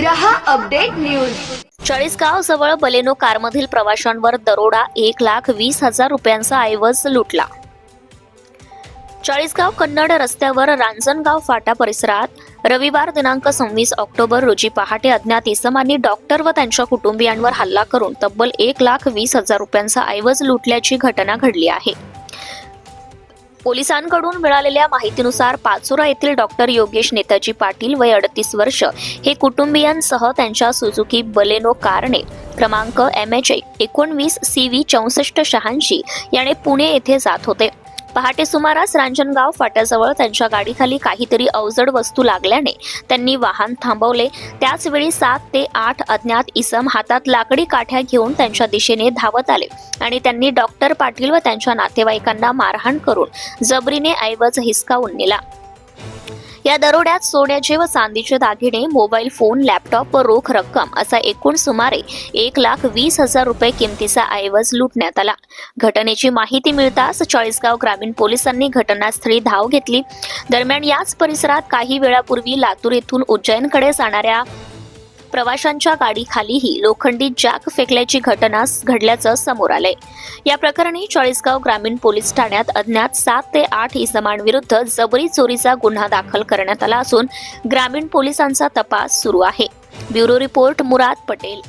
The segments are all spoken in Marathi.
रहा अपडेट न्यूज. चाळीसगाव जवळ बलेनो कारमधील प्रवाशांवर दरोडा एक लाख वीस हजार रुपयांचा ऐवज लुटला. चाळीसगाव कन्नड रस्त्यावर रांजणगाव फाटा परिसरात रविवार दिनांक सव्वीस ऑक्टोबर रोजी पहाटे अज्ञात इसमांनी डॉक्टर व त्यांच्या कुटुंबियांवर हल्ला करून तब्बल एक लाख वीस हजार रुपयांचा ऐवज लुटल्याची घटना घडली आहे. पोलिसांकडून मिळालेल्या माहितीनुसार पाचोरा येथील डॉक्टर योगेश नेताजी पाटील वय अडतीस वर्ष हे कुटुंबियांसह त्यांच्या सुझुकी बलेनो कारने क्रमांक एम एच एकोणवीस सी व्ही चौसष्ट शहाऐंशी याने पुणे येथे जात होते. पहाटे सुमारास रांजणगाव फाट्याजवळ त्यांच्या गाडीखाली काहीतरी अवजड वस्तू लागल्याने त्यांनी वाहन थांबवले. त्याचवेळी सात ते आठ अज्ञात इसम हातात लाकडी काठ्या घेऊन त्यांच्या दिशेने धावत आले आणि त्यांनी डॉक्टर पाटील व त्यांच्या नातेवाईकांना मारहाण करून जबरीने ऐवज हिसकावून नेला. या दरोड्यात सोन्याचे व चांदीचे दागिने मोबाईल फोन लॅपटॉप व रोख रक्कम असा एकूण सुमारे एक लाख वीस हजार रुपये किमतीचा ऐवज लुटण्यात आला. घटनेची माहिती मिळताच चाळीसगाव ग्रामीण पोलिसांनी घटनास्थळी धाव घेतली. दरम्यान याच परिसरात काही वेळापूर्वी लातूर येथून उज्जैनकडे जाणाऱ्या प्रवाशांच्या गाडीखालीही लोखंडी जॅक फेकल्याची घटना घडल्याचं समोर आलंय. या प्रकरणी चाळीसगाव ग्रामीण पोलीस ठाण्यात अज्ञात सात ते आठ इसमांविरुद्ध जबरी चोरीचा गुन्हा दाखल करण्यात आला असून ग्रामीण पोलिसांचा तपास सुरू आहे. Bureau report Murad Patel.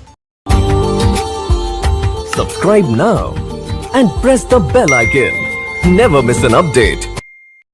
Subscribe now and press the bell icon never miss an update